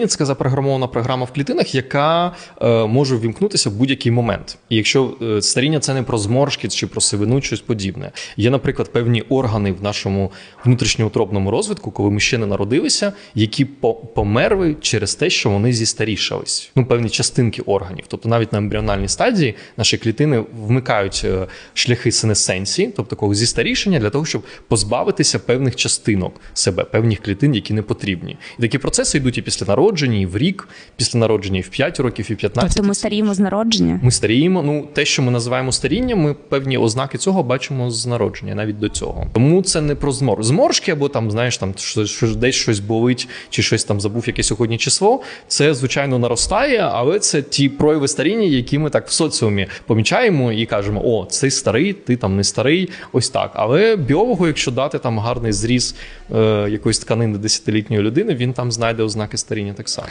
Це запрограмована програма в клітинах, яка е, може ввімкнутися в будь-який момент. І якщо е, старіння це не про зморшки чи про сивину, щось подібне. Є, наприклад, певні органи в нашому внутрішньоутробному розвитку, коли ми ще не народилися, які по- померли через те, що вони зістарішались. Ну, певні частинки органів. Тобто навіть на ембріональній стадії наші клітини вмикають е, шляхи сенесенції, тобто такого зістарішення, для того, щоб позбавитися певних частинок себе, певних клітин, які не потрібні. І такі процеси йдуть і після народження, і в рік, після народження, і в 5 років, і в 15. Тобто ми старіємо з народження. Ми старіємо. Ну, те, що ми називаємо старінням, ми певні ознаки цього бачимо з народження, навіть до цього. Тому це не про змор. Зморшки або там, знаєш, там що, що десь щось болить, чи щось там забув яке сьогодні число. Це звичайно наростає, але це ті прояви старіння, які ми так в соціумі помічаємо і кажемо: о, цей старий, ти там не старий, ось так. Але біологу, якщо дати там гарний зріз е, якоїсь тканини десятилітньої людини, він там знайде ознаки старіння так само.